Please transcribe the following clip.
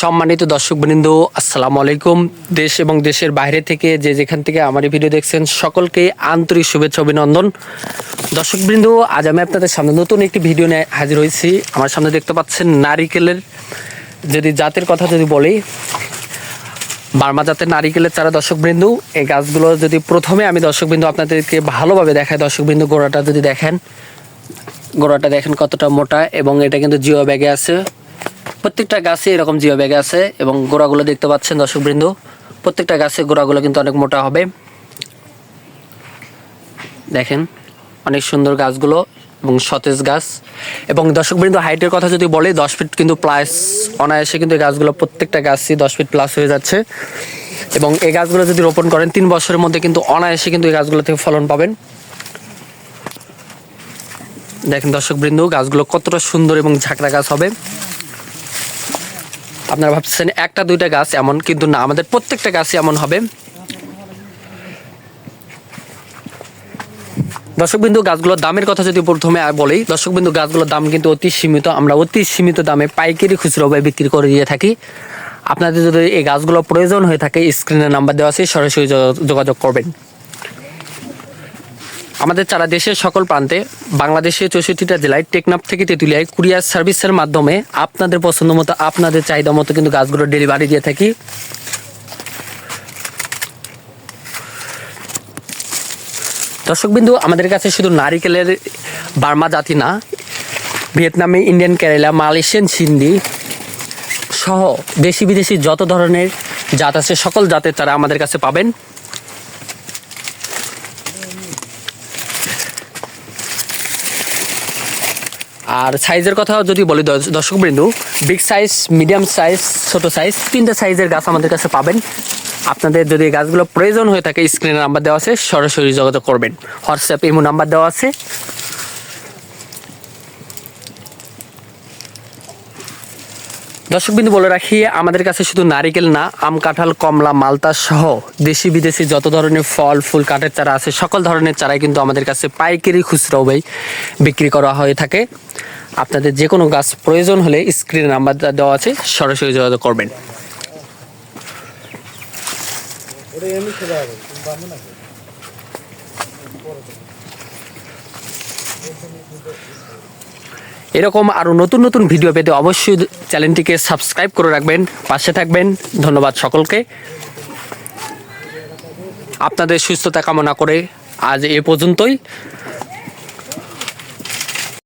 সম্মানিত দর্শকবৃন্দ, আসসালামু আলাইকুম। দেশ এবং দেশের বাইরে থেকে যে যেখান থেকে আমার এই ভিডিও দেখছেন, সকলকে আন্তরিক শুভেচ্ছা, অভিনন্দন। দর্শকবৃন্দ, আজ আমি আপনাদের সামনে নতুন একটি ভিডিও নিয়ে হাজির হয়েছি। আমার সামনে দেখতে পাচ্ছেন নারিকেলের, যদি জাতের কথা যদি বলি, বার্মা জাতের নারিকেলের চারা দর্শকবৃন্দ, এই গাছগুলো যদি প্রথমে আমি দর্শকবৃন্দ আপনাদেরকে ভালোভাবে দেখাই, দর্শকবৃন্দ গোড়াটা যদি দেখেন, গোড়াটা দেখেন কতটা মোটা এবং এটা কিন্তু জিও ব্যাগে আছে। প্রত্যেকটা গাছে এরকম জিও ব্যাগে আছে এবং গোড়াগুলো দেখতে পাচ্ছেন দর্শকবৃন্দ। প্রত্যেকটা গাছে গোড়াগুলো কিন্তু অনেক মোটা হবে। দেখেন, অনেক সুন্দর গাছগুলো এবং সতেজ গাছ। এবং দর্শকবৃন্দ, হাইটের কথা যদি বলে, দশ ফিট কিন্তু প্লাস অনায়াসে কিন্তু এই গাছগুলো প্রত্যেকটা গাছই দশ ফিট প্লাস হয়ে যাচ্ছে। এবং এই গাছগুলো যদি রোপণ করেন, তিন বছরের মধ্যে কিন্তু অনায়াসে কিন্তু এই গাছগুলো থেকে ফলন পাবেন। দেখেন দর্শকবৃন্দ, গাছগুলো কতটা সুন্দর এবং ঝাঁকড়া গাছ হবে। আপনারা ভাবছেন একটা, দুইটা গাছ এমন, কিন্তু না, আমাদের প্রত্যেকটা গাছই এমন হবে। দর্শকবিন্দু, গাছগুলোর দামের কথা যদি প্রথমে বলি, দর্শকবিন্দু, গাছগুলোর দাম কিন্তু অতি সীমিত। আমরা অতি সীমিত দামে পাইকারি খুচরো ভাবে বিক্রি করে দিয়ে থাকি। আপনাদের যদি এই গাছগুলো প্রয়োজন হয়ে থাকে স্ক্রিনে নাম্বার দেওয়া আছে, সরাসরি যোগাযোগ করবেন। আমাদের চারা দেশের সকল প্রান্তে বাংলাদেশের চৌষট্টিটা জেলায় টেকনাফ থেকে তেঁতুলিয়ায় কুরিয়ার সার্ভিসের মাধ্যমে আপনাদের পছন্দ মতো, আপনাদের চাহিদা মতো কিন্তু গাছগুলো ডেলিভারি দিয়ে থাকি। দর্শকবিন্দু, আমাদের কাছে শুধু নারিকেলের বার্মা জাতি না, ভিয়েতনামে ইন্ডিয়ান কেরালা, মালয়েশিয়ান সিন্ধি সহ দেশি বিদেশি যত ধরনের জাত আছে, সকল জাতের চারা আমাদের কাছে পাবেন। আর সাইজের কথা যদি বলি দর্শক দর্শকবৃন্দু বিগ সাইজ মিডিয়াম সাইজ ছোট সাইজ তিনটা সাইজের গাছ আমাদের কাছে পাবেন। আপনাদের যদি গাছগুলো প্রয়োজন হয়ে থাকে স্ক্রিনে নাম্বার দেওয়া আছে, সরাসরি যোগাযোগ করবেন। হোয়াটসঅ্যাপ ইমো নাম্বার দেওয়া আছে। দর্শকবিন্দু, বলে রাখি, আমাদের কাছে শুধু নারিকেল না, আম, কাঁঠাল, কমলা, মালতা সহ দেশি বিদেশি যত ধরনের ফল, ফুল, কাঠের চারা আছে, সকল ধরনের চারাই কিন্তু আমাদের কাছে পাইকারি খুচরো ভাই বিক্রি করা হয়ে থাকে। আপনাদের যে কোনো গাছ প্রয়োজন হলে স্ক্রিনে নাম্বার দেওয়া আছে, সরাসরি যোগাযোগ করবেন। এরকম আরও নতুন নতুন ভিডিও পেতে অবশ্যই চ্যানেলটিকে সাবস্ক্রাইব করে রাখবেন, পাশে থাকবেন। ধন্যবাদ সকলকে। আপনাদের সুস্থতা কামনা করে আজ এ পর্যন্তই।